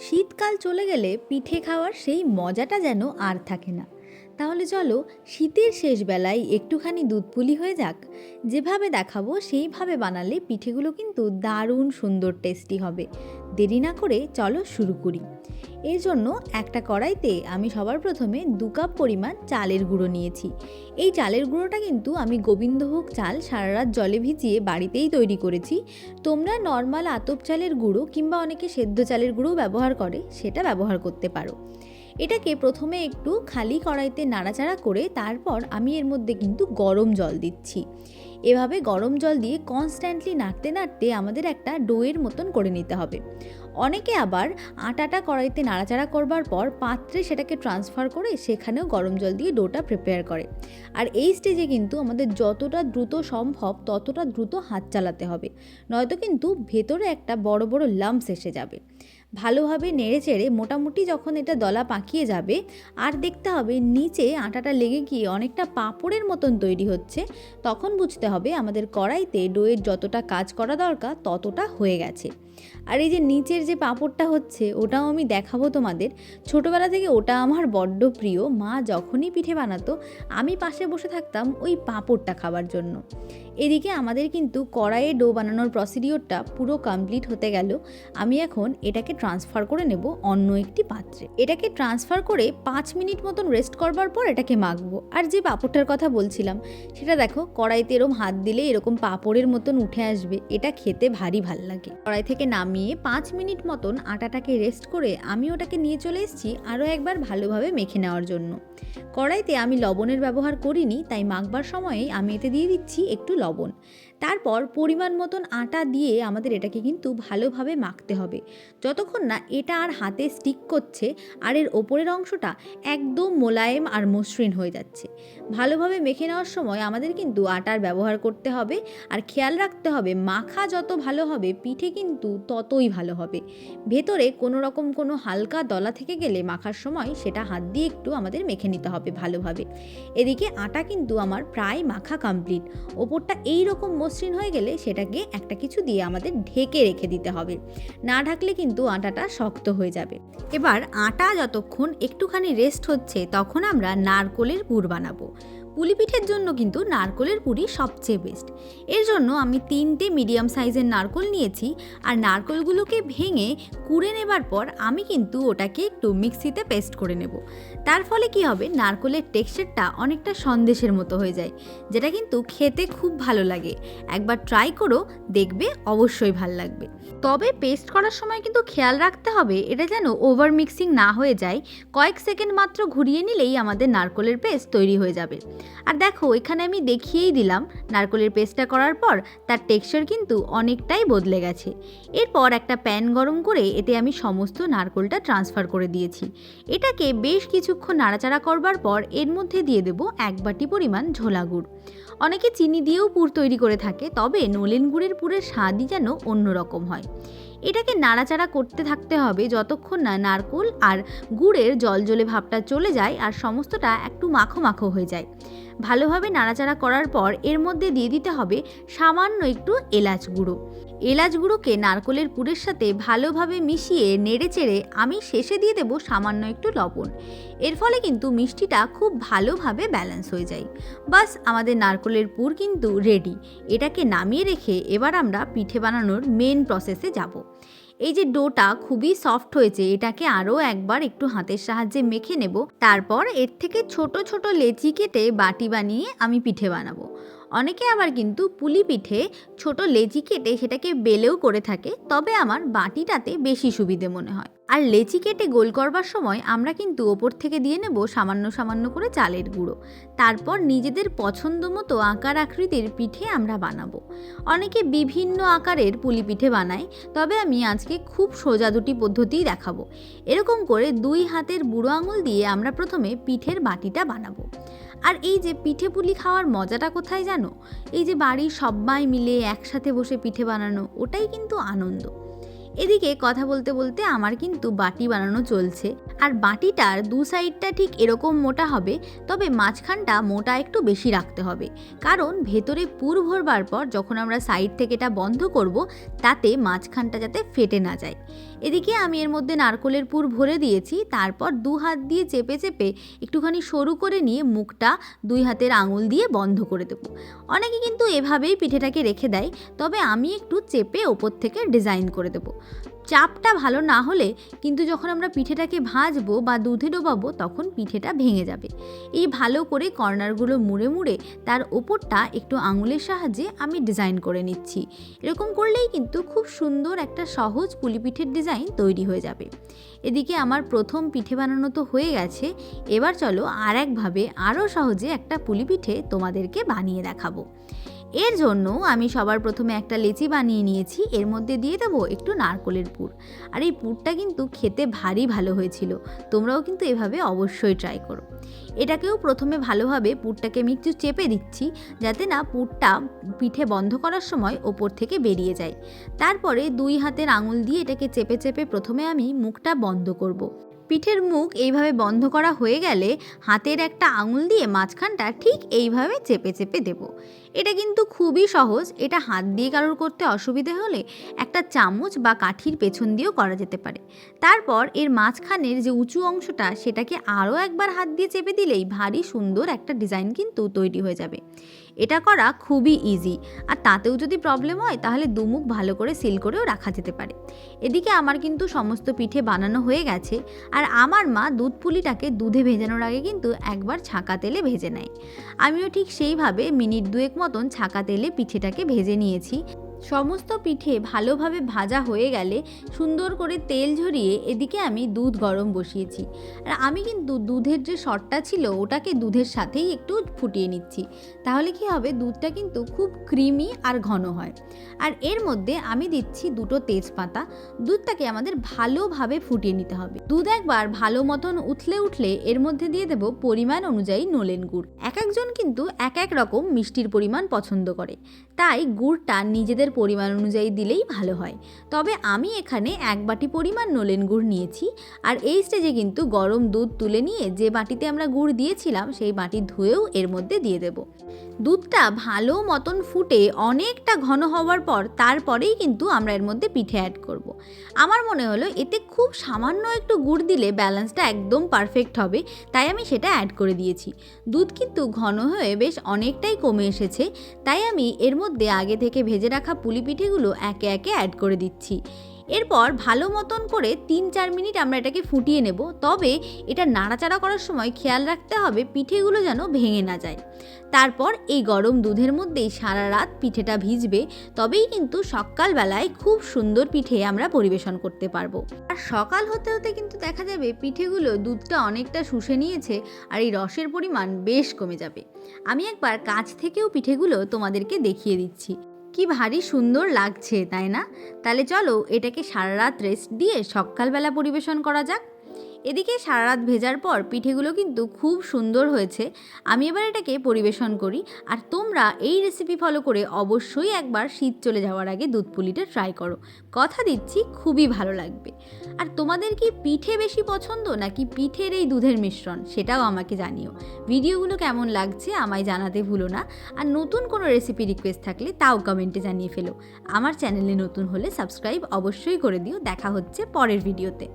শীতকাল চলে গেলে পিঠে খাওয়ার সেই মজাটা যেন আর থাকে না। তাহলে চলো শীতের শেষ বেলায় একটুখানি দুধ পুলি হয়ে যাক। যেভাবে দেখাবো সেইভাবে বানালে পিঠেগুলো কিন্তু দারুণ সুন্দর টেস্টি হবে। দেরি না করে চলো শুরু করি। এর জন্য একটা কড়াইতে আমি সবার প্রথমে দু কাপ পরিমাণ চালের গুঁড়ো নিয়েছি। এই চালের গুঁড়োটা কিন্তু আমি গোবিন্দভোগ চাল সারা রাত জলে ভিজিয়ে বাড়িতেই তৈরি করেছি। তোমরা নর্মাল আতপ চালের গুঁড়ো কিংবা অনেকে সেদ্ধ চালের গুঁড়ো ব্যবহার করে, সেটা ব্যবহার করতে পারো। এটাকে প্রথমে একটু খালি কড়াইতে নাড়াচাড়া করে তারপর আমি এর মধ্যে কিন্তু গরম জল দিচ্ছি। এভাবে গরম জল দিয়ে কনস্ট্যান্টলি নাড়তে নাড়তে আমাদের একটা ডোয়ের মতন করে নিতে হবে। অনেকে আবার আটাটা কড়াইতে নাড়াচাড়া করবার পর পাত্রে সেটাকে ট্রান্সফার করে সেখানেও গরম জল দিয়ে ডোটা প্রিপেয়ার করে। আর এই স্টেজে কিন্তু আমাদের যতটা দ্রুত সম্ভব ততটা দ্রুত হাত চালাতে হবে। নয়তো কিন্তু ভেতরে একটা বড় বড় লাম্পস এসে যাবে। ভালোভাবে নেড়ে চেড়ে মোটামুটি যখন এটা দলা পাকিয়ে যাবে, আর দেখতে হবে নিচে আটাটা লেগে গিয়ে অনেকটা পাঁপড়ের মতন তৈরি হচ্ছে, তখন বুঝতে হবে আমাদের কড়াইতে ডোয়ের যতটা কাজ করা দরকার ততটা হয়ে গেছে। আর এই যে নিচের যে পাঁপড়টা হচ্ছে, ওটাও আমি দেখাবো তোমাদের। ছোটোবেলা থেকে ওটা আমার বড্ড প্রিয়। মা যখনই পিঠে বানাতো, আমি পাশে বসে থাকতাম ওই পাঁপড়টা খাবার জন্য। এদিকে আমাদের কিন্তু কড়াইয়ে ডো বানানোর প্রসিডিওরটা পুরো কমপ্লিট হতে গেল। আমি এখন এটাকে ট্রান্সফার করে নেব অন্য একটি পাত্রে। এটাকে ট্রান্সফার করে পাঁচ মিনিট মতন রেস্ট করবার পর এটাকে মাখবো। আর যে পাঁপড়টার কথা বলছিলাম, সেটা দেখো, কড়াইতে এরকম হাত দিলে এরকম পাঁপড়ের মতন উঠে আসবে। এটা খেতে ভারী ভালো লাগে। কড়াই থেকে নামিয়ে পাঁচ মিনিট মতন আটাটাকে রেস্ট করে আমি ওটাকে নিয়ে চলে এসেছি আরও একবার ভালোভাবে মেখে নেওয়ার জন্য। কড়াইতে আমি লবণের ব্যবহার করিনি, তাই মাখবার সময়ে আমি এতে দিয়ে দিচ্ছি একটু লবণ। তারপর পরিমাণ মতন আটা দিয়ে আমাদের এটাকে কিন্তু ভালোভাবে মাখতে হবে। যতক্ষণ না এটা আর হাতে স্টিক করছে, আর এর ওপরের অংশটা একদম মোলায়েম আর মসৃণ হয়ে যাচ্ছে। ভালোভাবে মেখে নেওয়ার সময় আমাদের কিন্তু আটার ব্যবহার করতে হবে, আর খেয়াল রাখতে হবে মাখা যত ভালো হবে, পিঠে কিন্তু ততই ভালো হবে। ভেতরে কোনো রকম কোনো হালকা দলা থেকে গেলে মাখার সময় সেটা হাত দিয়ে একটু আমাদের মেখে নিতে হবে ভালোভাবে। এদিকে আটা কিন্তু আমার প্রায় মাখা কমপ্লিট ওপরটা এই রকম মসৃণ হয়ে গেলে সেটাকে একটা কিছু দিয়ে আমাদের ঢেকে রেখে দিতে হবে। না ঢাকলে কিন্তু আটাটা শক্ত হয়ে যাবে। এবার আটা যতক্ষণ একটুখানি রেস্ট হচ্ছে, তখন আমরা নারকোলের পুর বানাবো। পুলি পিঠের জন্য কিন্তু নারকোলের পুরি সবচেয়ে বেস্ট এর জন্য আমি তিনটে মিডিয়াম সাইজের নারকোল নিয়েছি আর নারকোলগুলোকে ভেঙে কুড়ে নেবার পর আমি কিন্তু ওটাকে একটু মিক্সিতে পেস্ট করে নেব। তার ফলে কি হবে? নারকোলের টেক্সচারটা অনেকটা সন্দেশের মতো হয়ে যায়, যেটা কিন্তু খেতে খুব ভালো লাগে। একবার ট্রাই করো, দেখবে অবশ্যই ভালো লাগবে। তবে পেস্ট করার সময় কিন্তু খেয়াল রাখতে হবে, এটা যেন ওভার মিক্সিং না হয়ে যায়। কয়েক সেকেন্ড মাত্র ঘুরিয়ে নিলেই আমাদের নারকোলের পেস্ট তৈরি হয়ে যাবে। আর দেখো, এখানে আমি দেখিয়েই দিলাম, নারকোলের পেস্টটা করার পর তার টেক্সচার কিন্তু অনেকটাই বদলে গেছে। এরপর একটা প্যান গরম করে এতে আমি সমস্ত নারকোলটা ট্রান্সফার করে দিয়েছি। এটাকে বেশ কিছুক্ষণ নাড়াচাড়া করবার পর এর মধ্যে দিয়ে দেবো এক বাটি পরিমাণ ঝোলা গুড়। অনেকে চিনি দিয়েও পুর তৈরি করে থাকে, তবে নলেন গুড়ের পুরের স্বাদই যেন অন্যরকম হয়। এটাকে নাড়াচাড়া করতে থাকতে হবে যতক্ষণ না নারকোল আর গুড়ের জলজলে ভাবটা চলে যায় আর সমস্তটা একটু মাখো মাখো হয়ে যায়। ভালোভাবে নাড়াচাড়া করার পর এর মধ্যে দিয়ে দিতে হবে সামান্য একটু এলাচ গুঁড়ো। এলাচ গুঁড়োকে নারকোলের পুরের সাথে ভালোভাবে মিশিয়ে নেড়ে চেড়ে আমি শেষে দিয়ে দেবো সামান্য একটু লবণ। এর ফলে কিন্তু মিষ্টিটা খুব ভালোভাবে ব্যালেন্স হয়ে যায়। বাস, আমাদের নারকোলের পুর কিন্তু রেডি। এটাকে নামিয়ে রেখে এবার আমরা পিঠে বানানোর মেন প্রসেসে যাব। এই যে ডোটা খুবই সফট হয়েছে, এটাকে আরও একবার একটু হাতের সাহায্যে মেখে নেব। তারপর এর থেকে ছোট ছোট লেচি কেটে বাটি বানিয়ে আমি পিঠে বানাবো। অনেকে আবার কিন্তু পুলি পিঠে ছোট লেচি কেটে সেটাকে বেলেও করে থাকে, তবে আমার বাটিটাতে বেশি সুবিধে মনে হয়। আর লেচি কেটে গোল করবার সময় আমরা কিন্তু ওপর থেকে দিয়ে নেব সামান্য সামান্য করে চালের গুঁড়ো। তারপর নিজেদের পছন্দ মতো আকার আকৃতির পিঠে আমরা বানাবো। অনেকে বিভিন্ন আকারের পুলি পিঠে বানায়, তবে আমি আজকে খুব সোজা দুটি পদ্ধতিই দেখাবো। এরকম করে দুই হাতের বুড়ো আঙুল দিয়ে আমরা প্রথমে পিঠের বাটিটা বানাবো। আর এই যে পিঠে পুলি খাওয়ার মজাটা কোথায় জানো? এই যে বাড়ির সবাই মিলে একসাথে বসে পিঠে বানানো, ওটাই কিন্তু আনন্দ। এদিকে কথা বলতে বলতে আমার কিন্তু বাটি বানানো চলছে। আর বাটিটার দু সাইডটা ঠিক এরকম মোটা হবে, তবে মাঝখানটা মোটা একটু বেশি রাখতে হবে। কারণ ভেতরে পুর ভরবার পর যখন আমরা সাইড থেকে এটা বন্ধ করব, তাতে মাঝখানটা যাতে ফেটে না যায়। এদিকে আমি এর মধ্যে নারকলের পুর ভরে দিয়েছি, তারপর দু হাত দিয়ে চেপে চেপে একটুখানি সরু করে নিয়ে মুখটা দুই হাতের আঙুল দিয়ে বন্ধ করে দেবো। অনেকে কিন্তু এভাবেই পিঠেটাকে রেখে দেয়, তবে আমি একটু চেপে ওপর থেকে ডিজাইন করে দেবো। চাপটা ভালো না হলে কিন্তু যখন আমরা পিঠেটাকে ভাজবো বা দুধে ডোবাবো তখন পিঠেটা ভেঙে যাবে। এই ভালো করে কর্নারগুলো মুড়ে মুড়ে তার ওপরটা একটু আঙুলের সাহায্যে আমি ডিজাইন করে নিচ্ছি। এরকম করলেই কিন্তু খুব সুন্দর একটা সহজ পুলিপিঠের ডিজাইন তৈরি হয়ে যাবে। এদিকে আমার প্রথম পিঠে বানানো তো হয়ে গেছে, এবার চলো আর একভাবে আরও সহজে একটা পুলিপিঠে তোমাদেরকে বানিয়ে দেখাবো। এর জন্য আমি সবার প্রথমে একটা লেচি বানিয়ে নিয়েছি। এর মধ্যে দিয়ে দেবো একটু নারকলের পুর। আর এই পুরটা কিন্তু খেতে ভারী ভালো হয়েছিল। তোমরাও কিন্তু এভাবে অবশ্যই ট্রাই করো। এটাকেও প্রথমে ভালোভাবে পুরটাকে আমি একটু চেপে দিচ্ছি, যাতে না পুরটা পিঠে বন্ধ করার সময় ওপর থেকে বেরিয়ে যায়। তারপরে দুই হাতের আঙুল দিয়ে এটাকে চেপে চেপে প্রথমে আমি মুখটা বন্ধ করব। পিঠের মুখ এইভাবে বন্ধ করা হয়ে গেলে হাতের একটা আঙুল দিয়ে মাঝখানটা ঠিক এইভাবে চেপে চেপে দেব। এটা কিন্তু খুবই সহজ। এটা হাত দিয়ে কারোর করতে অসুবিধে হলে একটা চামচ বা কাঠির পেছন দিয়েও করা যেতে পারে। তারপর এর মাঝখানের যে উঁচু অংশটা, সেটাকে আরও একবার হাত দিয়ে চেপে দিলেই ভারী সুন্দর একটা ডিজাইন কিন্তু তৈরি হয়ে যাবে। এটা করা খুবই ইজি আর তাতেও যদি প্রবলেম হয়, তাহলে দুমুখ ভালো করে সিল করেও রাখা যেতে পারে। এদিকে আমার কিন্তু সমস্ত পিঠে বানানো হয়ে গেছে, আর আমার মা দুধ পুলিটাকে দুধে ভেজানোর আগে কিন্তু একবার ছাঁকা তেলে ভেজে নেয়। আমিও ঠিক সেইভাবে মিনিট দুয়েক মতন ছাঁকা তেলে পিঠেটাকে ভেজে নিয়েছি। সমস্ত পিঠে ভালোভাবে ভাজা হয়ে গেলে সুন্দর করে তেল ঝরিয়ে এদিকে আমি দুধ গরম বসিয়েছি। আর আমি কিন্তু দুধের যে শটটা ছিল, ওটাকে দুধের সাথেই একটু ফুটিয়ে নিচ্ছি। তাহলে কি হবে? দুধটা কিন্তু খুব ক্রিমি আর ঘন হয়। আর এর মধ্যে আমি দিচ্ছি দুটো তেজপাতা। দুধটাকে আমাদের ভালোভাবে ফুটিয়ে নিতে হবে। দুধ একবার ভালো মতন উথলে উঠলে এর মধ্যে দিয়ে দেবো পরিমাণ অনুযায়ী নলেন গুড়। এক একজন কিন্তু এক এক রকম মিষ্টির পরিমাণ পছন্দ করে। তাই গুড়টা নিজেদের পরিমাণ অনুযায়ী দিলেই ভালো হয়। তবে আমি এখানে এক বাটি পরিমাণ নলেন গুড় নিয়েছি আর এই স্টেজে কিন্তু গরম দুধ তুলে নিয়ে যে বাটিতে আমরা গুড় দিয়েছিলাম সেই বাটি ধুয়েও এর মধ্যে দিয়ে দেব। দুধটা ভালো মতন ফুটে অনেকটা ঘন হওয়ার পর তারপরেই কিন্তু আমরা এর মধ্যে পিঠে অ্যাড করব। আমার মনে হলো এতে খুব সামান্য একটু গুড় দিলে ব্যালেন্সটা একদম পারফেক্ট হবে, তাই আমি সেটা অ্যাড করে দিয়েছি। দুধ কিন্তু ঘন হয়ে বেশ অনেকটাই কমে এসেছে, তাই আমি এর মধ্যে আগে থেকে ভেজে রাখা পুলি পিঠেগুলো একে একে অ্যাড করে দিচ্ছি। এরপর ভালো মতন করে তিন চার মিনিট আমরা এটাকে ফুটিয়ে নেব। তবে এটা নাড়াচাড়া করার সময় খেয়াল রাখতে হবে পিঠেগুলো যেন ভেঙে না যায়। তারপর এই গরম দুধের মধ্যেই সারা রাত পিঠেটা ভিজবে। তবেই কিন্তু সকালবেলায় খুব সুন্দর পিঠে আমরা পরিবেশন করতে পারব। আর সকাল হতে হতে কিন্তু দেখা যাবে পিঠেগুলো দুধটা অনেকটা শুষে নিয়েছে আর এই রসের পরিমাণ বেশ কমে যাবে। আমি একবার কাছ থেকেও পিঠেগুলো তোমাদেরকে দেখিয়ে দিচ্ছি। কি ভারী সুন্দর লাগছে, তাই না? তাহলে চলো এটাকে সারা রাত রেস্ট দিয়ে সকালবেলা পরিবেশন করা যাক। এদিকে সারা রাত ভেজার পর পিঠেগুলো কিন্তু খুব সুন্দর হয়েছে। আমি এবার এটাকে পরিবেশন করি। আর তোমরা এই রেসিপি ফলো করে অবশ্যই একবার শীত চলে যাওয়ার আগে দুধ পুলিটা ট্রাই করো। কথা দিচ্ছি, খুবই ভালো লাগবে। আর তোমাদের কি পিঠে বেশি পছন্দ নাকি পিঠের এই দুধের মিশ্রণ? সেটাও আমাকে জানিও। ভিডিওগুলো কেমন লাগছে আমায় জানাতে ভুলো না। আর নতুন কোনো রেসিপি রিকোয়েস্ট থাকলে তাও কমেন্টে জানিয়ে ফেলো। আমার চ্যানেলে নতুন হলে সাবস্ক্রাইব অবশ্যই করে দিও। দেখা হচ্ছে পরের ভিডিওতে